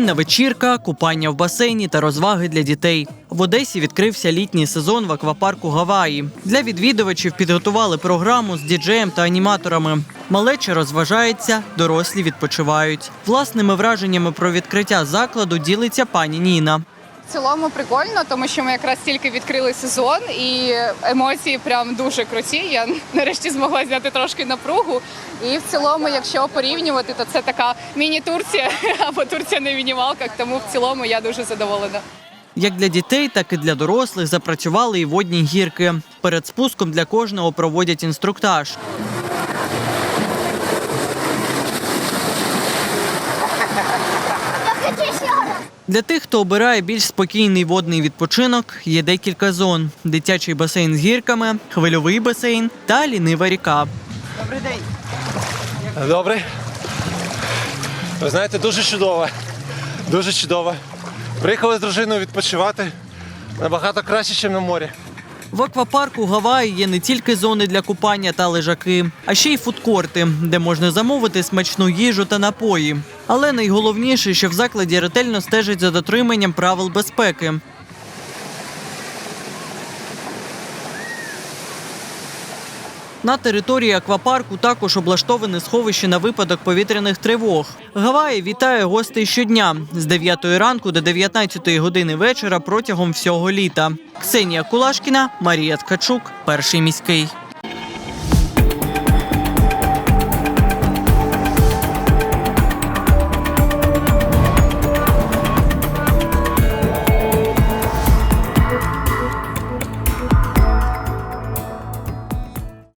Інтимна вечірка, купання в басейні та розваги для дітей. В Одесі відкрився літній сезон в аквапарку Гаваї. Для відвідувачів підготували програму з діджеєм та аніматорами. Малеча розважається, дорослі відпочивають. Власними враженнями про відкриття закладу ділиться пані Ніна. Цілому прикольно, тому що ми якраз тільки відкрили сезон, і емоції прям дуже круті. Я нарешті змогла зняти трошки напругу. І в цілому, якщо порівнювати, то це така міні-Турція або Турція на мінімалках. Тому в цілому я дуже задоволена. Як для дітей, так і для дорослих запрацювали і водні гірки. Перед спуском для кожного проводять інструктаж. Для тих, хто обирає більш спокійний водний відпочинок, є декілька зон: дитячий басейн з гірками, хвильовий басейн та лінива ріка. Добрий день. Добре. Ви знаєте, дуже чудово. Дуже чудово. Приїхали з дружиною відпочивати набагато краще, ніж на морі. В аквапарку Гаваї є не тільки зони для купання та лежаки, а ще й фудкорти, де можна замовити смачну їжу та напої. Але найголовніше, що в закладі ретельно стежать за дотриманням правил безпеки. На території аквапарку також облаштоване сховище на випадок повітряних тривог. Гаваї вітає гостей щодня з 9 ранку до 19 години вечора протягом всього літа. Ксенія Кулашкіна, Марія Ткачук, перший міський.